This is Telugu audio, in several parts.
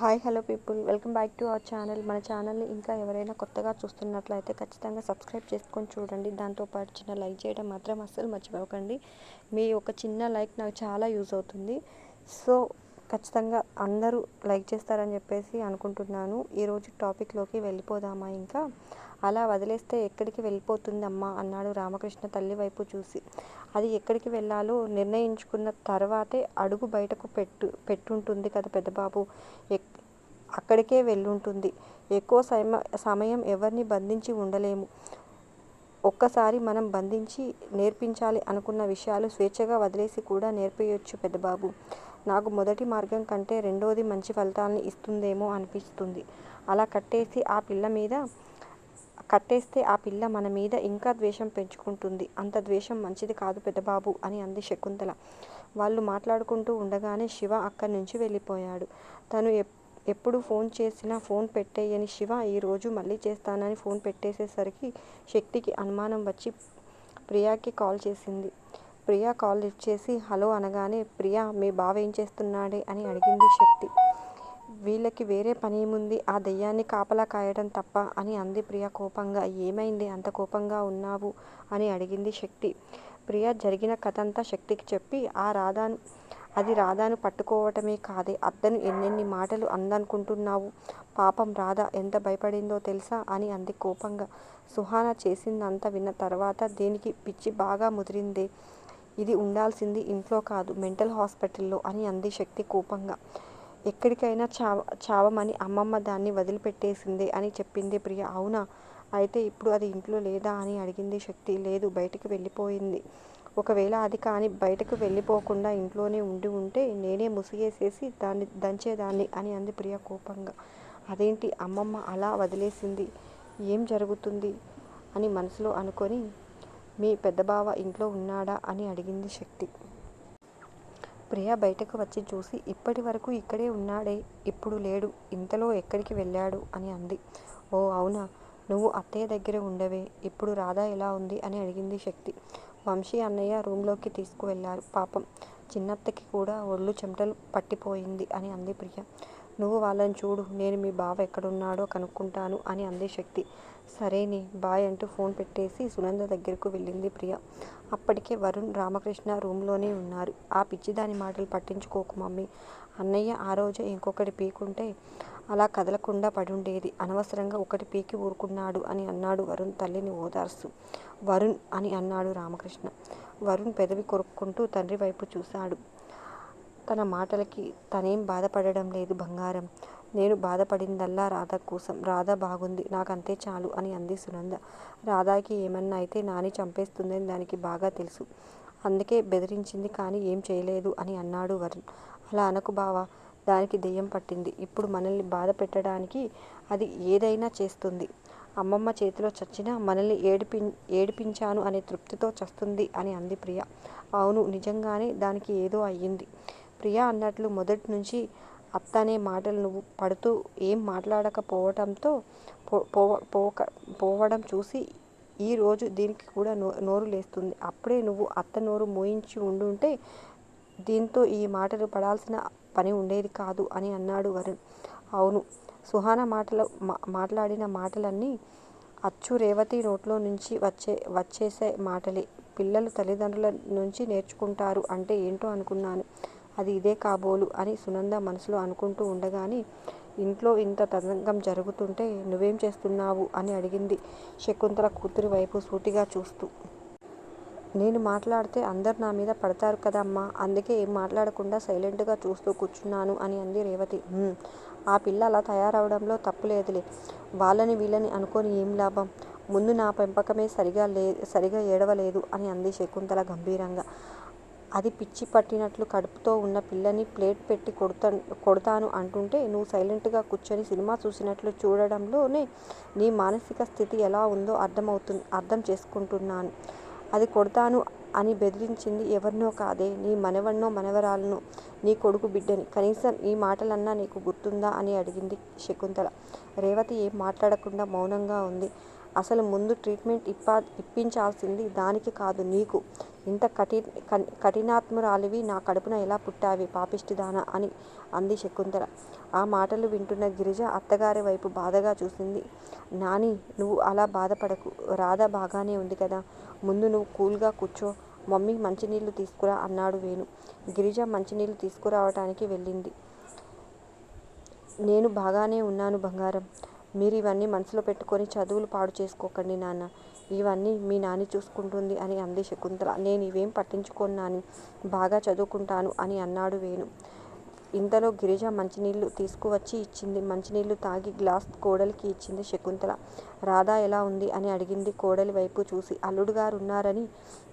Hi hello people. Welcome back to our channel. మన ఛానల్ని ఇంకా ఎవరైనా కొత్తగా చూస్తున్నట్లయితే ఖచ్చితంగా సబ్స్క్రైబ్ చేసుకొని చూడండి. దాంతోపాటు చిన్న లైక్ చేయడం మాత్రం అస్సలు మర్చిపోకండి. మీ ఒక చిన్న లైక్ నాకు చాలా యూజ్ అవుతుంది. సో ఖచ్చితంగా అందరూ లైక్ చేస్తారని చెప్పేసి అనుకుంటున్నాను. ఈరోజు టాపిక్లోకి వెళ్ళిపోదామా ఇంకా? అలా వదిలేస్తే ఎక్కడికి వెళ్ళిపోతుందమ్మా అన్నాడు రామకృష్ణ తల్లి వైపు చూసి. అది ఎక్కడికి వెళ్ళాలో నిర్ణయించుకున్న తర్వాతే అడుగు బయటకు పెట్టు పెట్టుంటుంది కదా పెద్దబాబు. ఎక్ అక్కడికే వెళ్ళుంటుంది. ఎక్కువ సమ సమయం ఎవరిని బంధించి ఉండలేము. ఒక్కసారి మనం బంధించి నేర్పించాలి అనుకున్న విషయాలు స్వేచ్ఛగా వదిలేసి కూడా నేర్పేయొచ్చు పెద్దబాబు. నాకు మొదటి మార్గం కంటే రెండోది మంచి ఫలితాలను ఇస్తుందేమో అనిపిస్తుంది. అలా కట్టేసి ఆ పిల్ల మీద కట్టేస్తే ఆ పిల్ల మన మీద ఇంకా ద్వేషం పెంచుకుంటుంది. అంత ద్వేషం మంచిది కాదు పెద్దబాబు అని అంది శకుంతల. వాళ్ళు మాట్లాడుకుంటూ ఉండగానే శివ అక్కడి నుంచి వెళ్ళిపోయాడు. తను ఎప్ ఎప్పుడు ఫోన్ చేసినా ఫోన్ పెట్టేయని శివ ఈరోజు మళ్ళీ చేస్తానని ఫోన్ పెట్టేసేసరికి శక్తికి అనుమానం వచ్చి ప్రియాకి కాల్ చేసింది. ప్రియా కాల్ లిఫ్ట్ చేసి హలో అనగానే ప్రియా మీ బావ ఏం చేస్తున్నాడే? అని అడిగింది శక్తి. వీళ్ళకి వేరే పని ఏముంది ఆ దెయ్యాన్ని కాపలా కాయడం తప్ప అని అంది ప్రియ కోపంగా. ఏమైంది? అంత కోపంగా ఉన్నావు? అని అడిగింది శక్తి. ప్రియ జరిగిన కథంతా శక్తికి చెప్పి ఆ రాధాను అది రాధాను పట్టుకోవటమే కాదే. అద్దను ఎన్నెన్ని మాటలు అందనుకుంటున్నావు? పాపం రాధ ఎంత భయపడిందో తెలుసా? అని అంది కోపంగా. సుహాన చేసిందంతా విన్న తర్వాత దీనికి పిచ్చి బాగా ముదిరిందే. ఇది ఉండాల్సింది ఇంట్లో కాదు మెంటల్ హాస్పిటల్లో అని అంది శక్తి కోపంగా. ఎక్కడికైనా చావ చావమని అమ్మమ్మ దాన్ని వదిలిపెట్టేసిందే అని చెప్పింది ప్రియ. అవునా? అయితే ఇప్పుడు అది ఇంట్లో లేదా అని అడిగింది శక్తి. లేదు బయటికి వెళ్ళిపోయింది. ఒకవేళ అది కానీ బయటకు వెళ్ళిపోకుండా ఇంట్లోనే ఉండి ఉంటే నేనే ముసిగేసేసి దాన్ని దంచేదాన్ని అని అంది ప్రియ కోపంగా. అదేంటి? అమ్మమ్మ అలా వదిలేసింది. ఏం జరుగుతుంది? అని మనసులో అనుకొని మీ పెద్దబావ ఇంట్లో ఉన్నాడా? అని అడిగింది శక్తి. ప్రియ బయటకు వచ్చి చూసి ఇప్పటి వరకు ఇక్కడే ఉన్నాడే ఇప్పుడు లేడు ఇంతలో ఎక్కడికి వెళ్ళాడు? అని అంది. ఓ అవునా? నువ్వు అత్తయ్య దగ్గర ఉండవే ఇప్పుడు రాధా ఎలా ఉంది? అని అడిగింది శక్తి. వంశీ అన్నయ్య రూమ్లోకి తీసుకువెళ్ళారు పాపం చిన్నత్తకి కూడా ఒళ్ళు చెమటలు పట్టిపోయింది అని అంది ప్రియ. నువ్వు వాళ్ళని చూడు నేను మీ బావ ఎక్కడున్నాడో కనుక్కుంటాను అని అంది శక్తి. సరేనే బాయ్ అంటూ ఫోన్ పెట్టేసి సునంద దగ్గరకు వెళ్ళింది ప్రియ. అప్పటికే వరుణ్ రామకృష్ణ రూమ్లోనే ఉన్నారు. ఆ పిచ్చిదాని మాటలు పట్టించుకోకు మమ్మీ. అన్నయ్య ఆ రోజే ఇంకొకటి పీకుంటే అలా కదలకుండా పడుండేది. అనవసరంగా ఒకటి పీకి ఊరుకున్నాడు అని అన్నాడు వరుణ్ తల్లిని ఓదార్సు వరుణ్ అని అన్నాడు రామకృష్ణ. వరుణ్ పెదవి కొరుక్కుంటూ తండ్రి వైపు చూశాడు. తన మాటలకి తనేం బాధపడడం లేదు బంగారం. నేను బాధపడిందల్లా రాధ కోసం. రాధ బాగుంది. నాకంతే చాలు అని అంది సునంద. రాధాకి ఏమన్నా అయితే నాని చంపేస్తుందని దానికి బాగా తెలుసు. అందుకే బెదిరించింది కానీ ఏం చేయలేదు అని అన్నాడు వరుణ్. అలా అనకు బావా. దానికి దెయ్యం పట్టింది. ఇప్పుడు మనల్ని బాధ పెట్టడానికి అది ఏదైనా చేస్తుంది. అమ్మమ్మ చేతిలో చచ్చినా మనల్ని ఏడిపి ఏడిపించాను అనే తృప్తితో చస్తుంది అని అంది ప్రియ. అవును నిజంగానే దానికి ఏదో అయ్యింది. ప్రియా అన్నట్లు మొదటి నుంచి అత్తనే మాటలు నువ్వు పడుతూ ఏం మాట్లాడకపోవటంతో పోక పోవడం చూసి ఈరోజు దీనికి కూడా నో నోరు లేస్తుంది. అప్పుడే నువ్వు అత్త నోరు మోయించి ఉండుంటే దీంతో ఈ మాటలు పడాల్సిన పని ఉండేది కాదు అని అన్నాడు వరుణ్. అవును సుహాన మాటలు మాట్లాడిన మాటలన్నీ అచ్చు రేవతి నోట్లో నుంచి వచ్చే వచ్చేసే మాటలే. పిల్లలు తల్లిదండ్రుల నుంచి నేర్చుకుంటారు అంటే ఏంటో అనుకున్నాను. అది ఇదే కాబోలు అని సునంద మనసులో అనుకుంటూ ఉండగానే ఇంట్లో ఇంత తతంగం జరుగుతుంటే నువ్వేం చేస్తున్నావు? అని అడిగింది శకుంతల కూతురి వైపు సూటిగా చూస్తూ. నేను మాట్లాడితే అందరు నా మీద పడతారు కదమ్మా. అందుకే ఏం మాట్లాడకుండా సైలెంట్గా చూస్తూ కూర్చున్నాను అని అంది రేవతి. ఆ పిల్ల అలా తయారవడంలో తప్పు లేదులే. వాళ్ళని వీళ్ళని అనుకొని ఏం లాభం? ముందు నా పెంపకమే సరిగా లే సరిగా ఏడవలేదు అని అంది శకుంతల గంభీరంగా. అది పిచ్చి పట్టినట్లు కడుపుతో ఉన్న పిల్లని ప్లేట్ పెట్టి కొడతా కొడతాను అంటుంటే నువ్వు సైలెంట్గా కూర్చొని సినిమా చూసినట్లు చూడడంలోనే నీ మానసిక స్థితి ఎలా ఉందో అర్థమవుతుంది అర్థం చేసుకుంటున్నాను. అది కొడతాను అని బెదిరించింది ఎవరినో కాదే నీ మనవన్నో మనవరాలను నీ కొడుకు బిడ్డని. కనీసం ఈ మాటలన్నా నీకు గుర్తుందా అని అడిగింది శకుంతల. రేవతి ఏం మాట్లాడకుండా మౌనంగా ఉంది. అసలు ముందు ట్రీట్మెంట్ ఇప్పా ఇప్పించాల్సింది దానికి కాదు నీకు. ఇంత కఠి కఠినాత్మురాలివి నా కడుపున ఎలా పుట్టావి పాపిష్టిదానా అని అంది శకుంతల. ఆ మాటలు వింటున్న గిరిజ అత్తగారి వైపు బాధగా చూసింది. నాని నువ్వు అలా బాధపడకు. రాధ బాగానే ఉంది కదా. ముందు నువ్వు కూల్గా కూర్చో. మమ్మీ మంచినీళ్ళు తీసుకురా అన్నాడు వేణు. గిరిజ మంచినీళ్ళు తీసుకురావటానికి వెళ్ళింది. నేను బాగానే ఉన్నాను బంగారం. మీరు ఇవన్నీ మనసులో పెట్టుకొని చదువులు పాడు చేసుకోకండి నాన్న. ఇవన్నీ మీ నాని చూసుకుంటుంది అని అంది శకుంతల. నేను ఇవేం పట్టించుకున్నాను? బాగా చదువుకుంటాను అని అన్నాడు వేణు. ఇంతలో గిరిజ మంచినీళ్ళు తీసుకువచ్చి ఇచ్చింది. మంచినీళ్ళు తాగి గ్లాస్ కోడలికి ఇచ్చింది శకుంతల. రాధా ఎలా ఉంది అని అడిగింది కోడలి వైపు చూసి. అల్లుడు గారు ఉన్నారని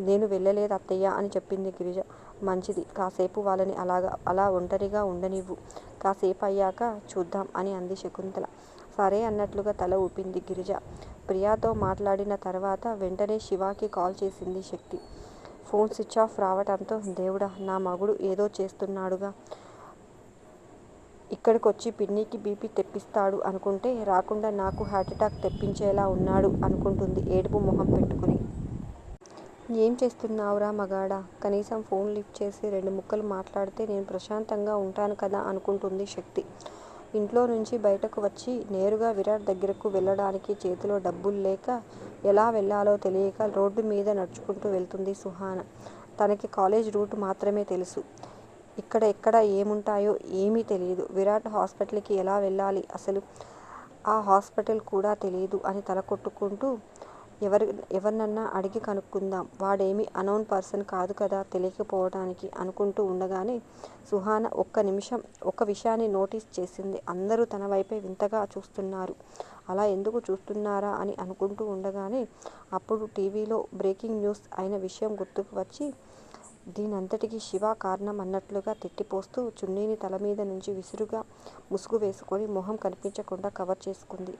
నేను వెళ్ళలేదు అత్తయ్య అని చెప్పింది గిరిజ. మంచిది. కాసేపు వాళ్ళని అలాగా అలా ఒంటరిగా ఉండనివ్వు. కాసేపు అయ్యాక చూద్దాం అని అంది శకుంతల. సరే అన్నట్లుగా తల ఊపింది గిరిజ. ప్రియాతో మాట్లాడిన తర్వాత వెంటనే శివాకి కాల్ చేసింది శక్తి. ఫోన్ స్విచ్ ఆఫ్ రావటంతో దేవుడా నా మగుడు ఏదో చేస్తున్నాడుగా. ఇక్కడికొచ్చి పిన్నికి బీపీ తెప్పిస్తాడు అనుకుంటే రాకుండా నాకు హార్ట్అటాక్ తెప్పించేలా ఉన్నాడు అనుకుంటుంది ఏడుపు మొహం పెట్టుకుని. ఏం చేస్తున్నావురా మగాడా? కనీసం ఫోన్ లిఫ్ట్ చేసి రెండు ముక్కలు మాట్లాడితే నేను ప్రశాంతంగా ఉంటాను కదా అనుకుంటుంది శక్తి. ఇంట్లో నుంచి బయటకు వచ్చి నేరుగా విరాట్ దగ్గరకు వెళ్ళడానికి చేతిలో డబ్బులు లేక ఎలా వెళ్ళాలో తెలియక రోడ్డు మీద నడుచుకుంటూ వెళ్తుంది సుహాన. తనకి కాలేజ్ రూట్ మాత్రమే తెలుసు. ఇక్కడ ఎక్కడ ఏముంటాయో ఏమీ తెలియదు. విరాట్ హాస్పిటల్కి ఎలా వెళ్ళాలి అసలు? ఆ హాస్పిటల్ కూడా తెలియదు అని తల కొట్టుకుంటూ ఎవరి ఎవరినన్నా అడిగి కనుక్కుందాం. వాడేమి అనౌన్ పర్సన్ కాదు కదా తెలియకపోవడానికి అనుకుంటూ ఉండగానే సుహాన ఒక్క నిమిషం ఒక విషయాన్ని నోటీస్ చేసింది. అందరూ తన వైపే వింతగా చూస్తున్నారు. అలా ఎందుకు చూస్తున్నారా అని అనుకుంటూ ఉండగానే అప్పుడు టీవీలో బ్రేకింగ్ న్యూస్ అయిన విషయం గుర్తుకు వచ్చి దీనంతటికి శివ కారణం అన్నట్లుగా తిట్టిపోస్తూ చున్నీని తల మీద నుంచి విసురుగా ముసుగు వేసుకొని మొహం కనిపించకుండా కవర్ చేసుకుంది.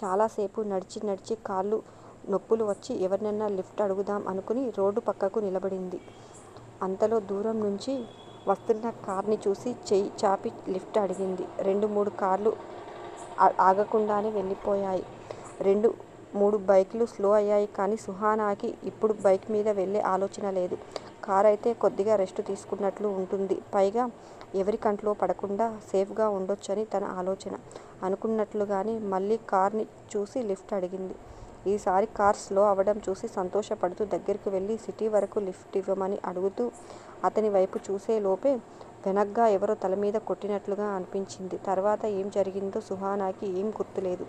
చాలాసేపు నడిచి నడిచి కాళ్ళు నొప్పులు వచ్చి ఎవరినన్నా లిఫ్ట్ అడుగుదాం అనుకుని రోడ్డు పక్కకు నిలబడింది. అంతలో దూరం నుంచి వస్తున్న కార్ని చూసి చెయ్యి చాపి లిఫ్ట్ అడిగింది. రెండు మూడు కార్లు ఆగకుండానే వెళ్ళిపోయాయి. రెండు మూడు బైకులు స్లో అయ్యాయి కానీ సుహానాకి ఇప్పుడు బైక్ మీద వెళ్ళే ఆలోచన లేదు. కార్ అయితే కొద్దిగా రెస్ట్ తీసుకున్నట్లు ఉంటుంది. పైగా ఎవరి కంట్లో పడకుండా సేఫ్గా ఉండొచ్చని తన ఆలోచన. అనుకున్నట్లుగానే మళ్ళీ కార్ని చూసి లిఫ్ట్ అడిగింది. ఈసారి కార్ స్లో అవ్వడం చూసి సంతోషపడుతూ దగ్గరికి వెళ్ళి సిటీ వరకు లిఫ్ట్ ఇవ్వమని అడుగుతూ అతని వైపు చూసే లోపే వెనగ్గా ఎవరో తల మీద కొట్టినట్లుగా అనిపించింది. తర్వాత ఏం జరిగిందో సుహానాకి ఏం గుర్తులేదు.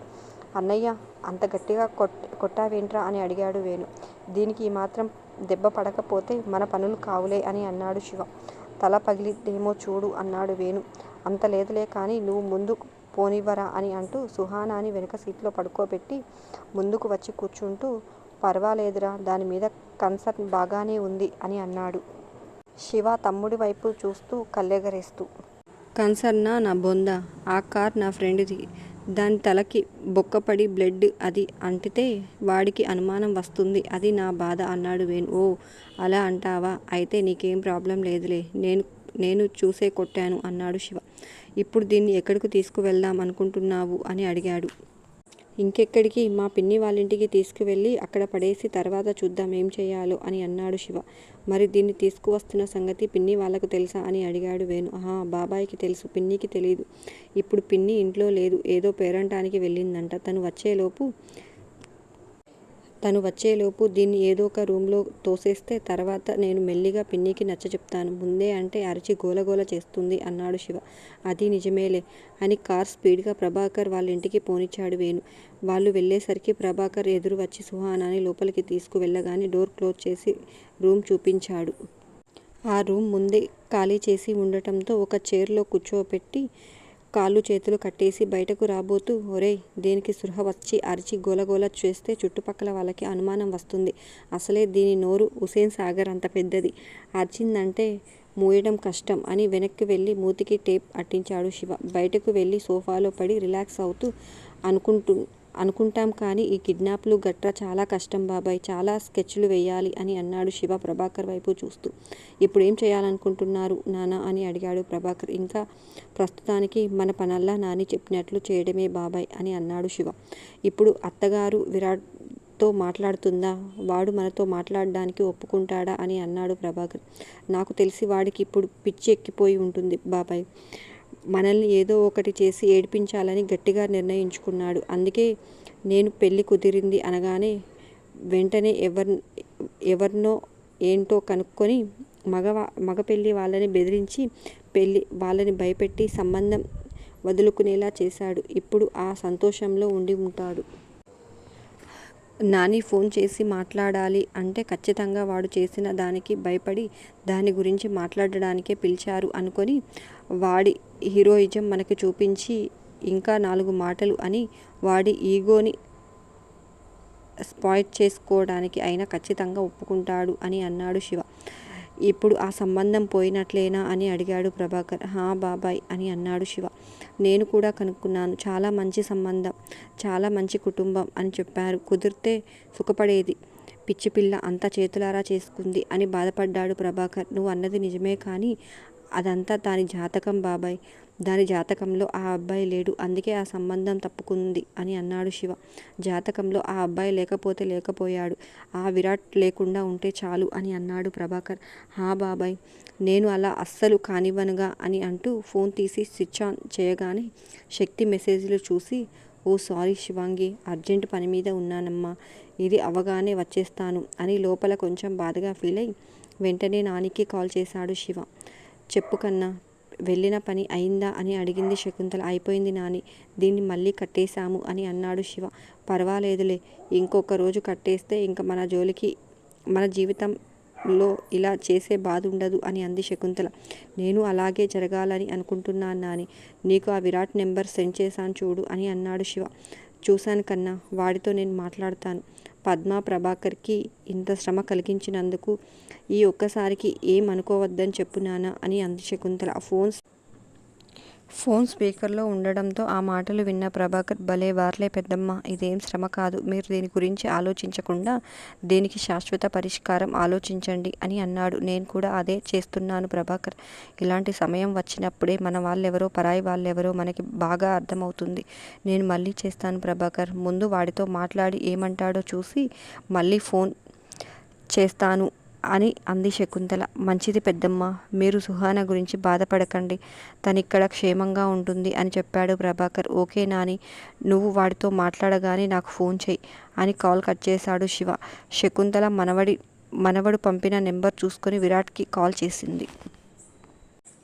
అన్నయ్య అంత గట్టిగా కొట్ కొట్టావేంట్రా? అని అడిగాడు వేణు. దీనికి ఈ మాత్రం దెబ్బ పడకపోతే మన పనులు కావులే అని అన్నాడు శివ. తల పగిలిదేమో చూడు అన్నాడు వేణు. అంత లేదులే కానీ నువ్వు ముందు పోనివ్వరా అని అంటూ సుహానాని వెనక సీట్లో పడుకోబెట్టి ముందుకు వచ్చి కూర్చుంటూ పర్వాలేదురా దాని మీద కన్సర్న్ బాగానే ఉంది అని అన్నాడు. శివ తమ్ముడి వైపు చూస్తూ కళ్ళెగరేస్తూ కన్సర్నా నా బొంద? ఆ కార్ నా ఫ్రెండ్ది. దాని తలకి బొక్కపడి బ్లడ్ అది అంటితే వాడికి అనుమానం వస్తుంది. అది నా బాధ అన్నాడు వేణు. ఓ అలా అంటావా? అయితే నీకేం ప్రాబ్లం లేదులే. నేను నేను చూసే కొట్టాను అన్నాడు శివ. ఇప్పుడు దీన్ని ఎక్కడికి తీసుకువెళ్దాం అనుకుంటున్నావు? అని అడిగాడు. ఇంకెక్కడికి? మా పిన్ని వాళ్ళింటికి తీసుకువెళ్ళి అక్కడ పడేసి తర్వాత చూద్దాం ఏం చేయాలో అని అన్నాడు శివ. మరి దీన్ని తీసుకువస్తున్న సంగతి పిన్ని వాళ్ళకు తెలుసా అని అడిగాడు వేణు. ఆహా బాబాయికి తెలుసు పిన్నికి తెలియదు ఇప్పుడు పిన్ని ఇంట్లో లేదు ఏదో పేరంటానికి వెళ్ళిందంట. తను వచ్చేలోపు తను వచ్చేలోపు దీన్ని ఏదో ఒక రూమ్లో తోసేస్తే తర్వాత నేను మెల్లిగా పిన్నికి నచ్చ చెప్తాను. ముందే అంటే అరిచి గోలగోల చేస్తుంది అన్నాడు శివ. అది నిజమేలే అని కార్ స్పీడ్గా ప్రభాకర్ వాళ్ళ ఇంటికి పోనిచ్చాడు వేణు. వాళ్ళు వెళ్ళేసరికి ప్రభాకర్ ఎదురు వచ్చి సుహానాని లోపలికి తీసుకువెళ్ళగానే డోర్ క్లోజ్ చేసి రూమ్ చూపించాడు. ఆ రూమ్ ముందే ఖాళీ చేసి ఉండటంతో ఒక చైర్లో కూర్చోపెట్టి కాళ్ళు చేతులు కట్టేసి బయటకు రాబోతూ ఒరేయ్ దేనికి సృహ వచ్చి అరిచి గోలగోల చేస్తే చుట్టుపక్కల వాళ్ళకి అనుమానం వస్తుంది. అసలే దీని నోరు హుసేన్ సాగర్ అంత పెద్దది. అరిచిందంటే మూయడం కష్టం అని వెనక్కి వెళ్ళి మూతికి టేప్ అట్టించాడు శివ. బయటకు వెళ్ళి సోఫాలో పడి రిలాక్స్ అవుతూ అనుకుంటూ అనుకుంటాం కానీ ఈ కిడ్నాప్లు గట్రా చాలా కష్టం బాబాయ్. చాలా స్కెచ్లు వేయాలి అని అన్నాడు శివ ప్రభాకర్ వైపు చూస్తూ. ఇప్పుడు ఏం చేయాలనుకుంటున్నారు నానా అని అడిగాడు ప్రభాకర్. ఇంకా ప్రస్తుతానికి మన పనల్లా నాని చెప్పినట్లు చేయడమే బాబాయ్ అని అన్నాడు శివ. ఇప్పుడు అత్తగారు విరాట్ మాట్లాడుతుందా? వాడు మనతో మాట్లాడడానికి ఒప్పుకుంటాడా అని అన్నాడు ప్రభాకర్. నాకు తెలిసి వాడికి ఇప్పుడు పిచ్చి ఎక్కిపోయి ఉంటుంది బాబాయ్. మనల్ని ఏదో ఒకటి చేసి ఏడిపించాలని గట్టిగా నిర్ణయించుకున్నాడు. అందుకే నేను పెళ్ళి కుదిరింది అనగానే వెంటనే ఎవరి ఎవరినో ఏంటో కనుక్కొని మగ మగ పెళ్ళి వాళ్ళని బెదిరించి పెళ్ళి వాళ్ళని భయపెట్టి సంబంధం వదులుకునేలా చేశాడు. ఇప్పుడు ఆ సంతోషంలో ఉండి ఉంటాడు. నాని ఫోన్ చేసి మాట్లాడాలి అంటే ఖచ్చితంగా వాడు చేసిన దానికి భయపడి దాని గురించి మాట్లాడడానికే పిలిచారు అనుకొని వాడి హీరోయిజం మనకు చూపించి ఇంకా నాలుగు మాటలు అని వాడి ఈగోని స్పాయిట్ చేసుకోవడానికి అయినా ఖచ్చితంగా ఒప్పుకుంటాడు అని అన్నాడు శివ. ఇప్పుడు ఆ సంబంధం పోయినట్లేనా అని అడిగాడు ప్రభాకర్. హా బాబాయ్ అని అన్నాడు శివ. నేను కూడా కనుక్కున్నాను. చాలా మంచి సంబంధం చాలా మంచి కుటుంబం అని చెప్పారు. కుదిరితే సుఖపడేది. పిచ్చి పిల్ల అంతా చేతులారా చేసుకుంది అని బాధపడ్డాడు ప్రభాకర్. నువ్వు అన్నది నిజమే కానీ అదంతా దాని జాతకం బాబాయ్. దాని జాతకంలో ఆ అబ్బాయి లేడు. అందుకే ఆ సంబంధం తప్పుకుంది అని అన్నాడు శివ. జాతకంలో ఆ అబ్బాయి లేకపోతే లేకపోయాడు. ఆ విరాట్ లేకుండా ఉంటే చాలు అని అన్నాడు ప్రభాకర్. హా బాబాయ్ నేను అలా అస్సలు కానివ్వనుగా అని అంటూ ఫోన్ తీసి స్విచ్ ఆన్ చేయగానే శక్తి మెసేజ్లు చూసి ఓ సారీ శివాంగి అర్జెంట్ పని మీద ఉన్నానమ్మా. ఇది అవగానే వచ్చేస్తాను అని లోపల కొంచెం బాధగా ఫీల్ అయి వెంటనే నానికి కాల్ చేశాడు శివ. చెప్పు కన్నా వెళ్ళిన పని అయిందా అని అడిగింది శకుంతల. అయిపోయింది నాని దీన్ని మళ్ళీ కట్టేశాము అని అన్నాడు శివ. పర్వాలేదులే ఇంకొక రోజు కట్టేస్తే ఇంకా మన జోలికి మన జీవితంలో ఇలా చేసే బాధ ఉండదు అని అంది శకుంతల. నేను అలాగే జరగాలని అనుకుంటున్నాను నాని. నీకు ఆ విరాట్ నెంబర్ సెండ్ చేశాను చూడు అని అన్నాడు శివ. చూశాను కన్నా వాడితో నేను మాట్లాడతాను. పద్మా ప్రభాకర్కి ఇంత శ్రమ కలిగించినందుకు ఈ ఒక్కసారికి ఏం అనుకోవద్దని చెప్పు నాన్న అని అంది శకుంతల. ఫోన్స్ ఫోన్ స్పీకర్లో ఉండడంతో ఆ మాటలు విన్న ప్రభాకర్ భలే వార్లే పెద్దమ్మ ఇదేం శ్రమ కాదు. మీరు దీని గురించి ఆలోచించకుండా దీనికి శాశ్వత పరిష్కారం ఆలోచించండి అని అన్నాడు. నేను కూడా అదే చేస్తున్నాను ప్రభాకర్. ఇలాంటి సమయం వచ్చినప్పుడే మన వాళ్ళెవరో పరాయి వాళ్ళెవరో మనకి బాగా అర్థమవుతుంది. నేను మళ్ళీ చేస్తాను ప్రభాకర్. ముందు వాడితో మాట్లాడి ఏమంటాడో చూసి మళ్ళీ ఫోన్ చేస్తాను. అని అంది శకుంతల. మంచిది పెద్దమ్మ మీరు సుహాన గురించి బాధపడకండి. తనిక్కడ క్షేమంగా ఉంటుంది అని చెప్పాడు ప్రభాకర్. ఓకే నాని నువ్వు వాడితో మాట్లాడగానే నాకు ఫోన్ చేయి అని కాల్ కట్ చేశాడు శివ. శకుంతల మనవడి మనవడు పంపిన నెంబర్ చూసుకొని విరాట్కి కాల్ చేసింది.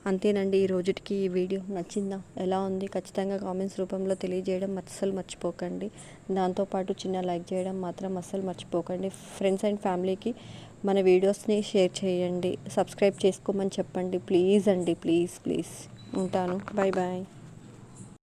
అంతేనండి ఈ రోజుకి ఈ వీడియో నచ్చిందా? ఎలా ఉంది? ఖచ్చితంగా కామెంట్స్ రూపంలో తెలియజేయడం అస్సలు మర్చిపోకండి. దాంతోపాటు చిన్న లైక్ చేయడం మాత్రం అస్సలు మర్చిపోకండి. ఫ్రెండ్స్ అండ్ ఫ్యామిలీకి మన వీడియోస్ని షేర్ చేయండి. సబ్స్క్రైబ్ చేసుకోమని చెప్పండి. ప్లీజ్ అండి ప్లీజ్ ప్లీజ్. ఉంటాను. Bye bye